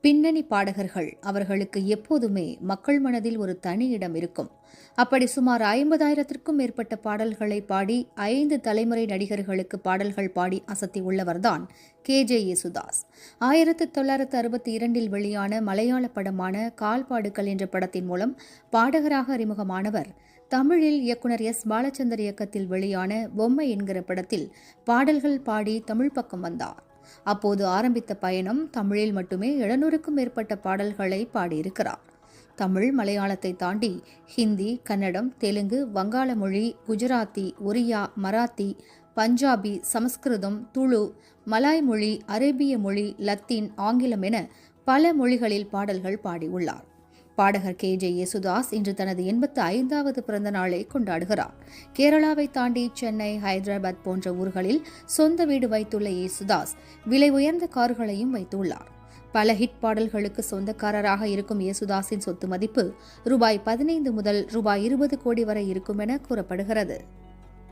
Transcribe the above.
பின்னணி பாடகர்கள் அவர்களுக்கு எப்போதுமே மக்கள் மனதில் ஒரு தனி இடம் இருக்கும். அப்படி சுமார் ஐம்பதாயிரத்திற்கும் மேற்பட்ட பாடல்களை பாடி ஐந்து தலைமுறை நடிகர்களுக்கு பாடல்கள் பாடி அசத்தி உள்ளவர்தான் கே. ஜே. யேசுதாஸ். ஆயிரத்து தொள்ளாயிரத்து அறுபத்தி இரண்டில் வெளியான மலையாள படமான கால்பாடுகள் என்ற படத்தின் மூலம் பாடகராக அறிமுகமானவர் தமிழில் இயக்குனர் எஸ். பாலச்சந்தர் இயக்கத்தில் வெளியான பொம்மை என்கிற படத்தில் பாடல்கள் பாடி தமிழ் பக்கம் வந்தார். அப்போது ஆரம்பித்த பயணம் தமிழில் மட்டுமே எழுநூறுக்கும் மேற்பட்ட பாடல்களை பாடியிருக்கிறார். தமிழ் மலையாளத்தை தாண்டி ஹிந்தி கன்னடம் தெலுங்கு வங்காள மொழி குஜராத்தி ஒரியா மராத்தி பஞ்சாபி சமஸ்கிருதம் துளு மலாய் மொழி அரேபிய மொழி லத்தீன் ஆங்கிலம் என பல மொழிகளில் பாடல்கள் பாடியுள்ளார். பாடகர் கே. ஜே. யேசுதாஸ் இன்று தனது எண்பத்து ஐந்தாவது பிறந்த நாளை கொண்டாடுகிறார். கேரளாவை தாண்டி சென்னை ஹைதராபாத் போன்ற ஊர்களில் சொந்த வீடு வைத்துள்ள யேசுதாஸ் விலை உயர்ந்த கார்களையும் வைத்துள்ளார். பல ஹிட் பாடல்களுக்கு சொந்தக்காரராக இருக்கும் யேசுதாஸின் சொத்து மதிப்பு ரூபாய் பதினைந்து முதல் ரூபாய் இருபது கோடி வரை இருக்கும் என கூறப்படுகிறது.